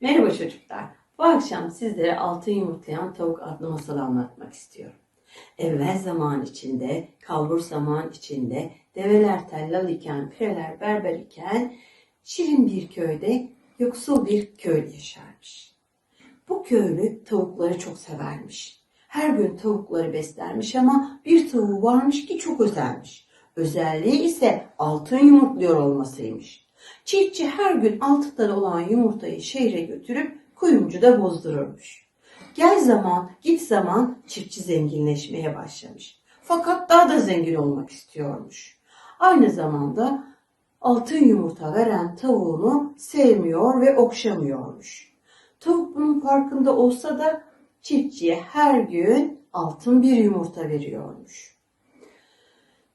Merhaba çocuklar. Bu akşam sizlere altın yumurtlayan tavuk adlı masalı anlatmak istiyorum. Evvel zaman içinde, kalbur zaman içinde, develer tellal iken, pireler berber iken, şirin bir köyde yoksul bir köylü yaşarmış. Bu köylü tavukları çok severmiş. Her gün tavukları beslermiş ama bir tavuğu varmış ki çok özelmiş. Özelliği ise altın yumurtluyor olmasıymış. Çiftçi her gün altı tane olan yumurtayı şehre götürüp kuyumcuda bozdururmuş. Gel zaman, git zaman çiftçi zenginleşmeye başlamış. Fakat daha da zengin olmak istiyormuş. Aynı zamanda altın yumurta veren tavuğunu sevmiyor ve okşamıyormuş. Tavuk bunun farkında olsa da çiftçiye her gün altın bir yumurta veriyormuş.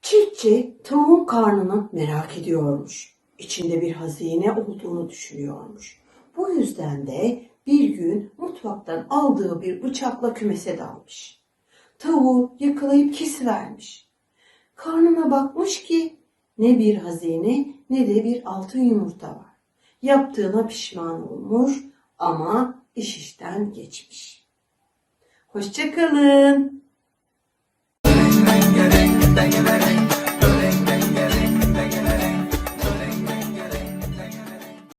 Çiftçi tavuğun karnını merak ediyormuş. İçinde bir hazine olduğunu düşünüyormuş. Bu yüzden de bir gün mutfaktan aldığı bir bıçakla kümese dalmış. Tavuğu yakalayıp kesivermiş. Karnına bakmış ki ne bir hazine ne de bir altın yumurta var. Yaptığına pişman olmuş ama iş işten geçmiş. Hoşçakalın.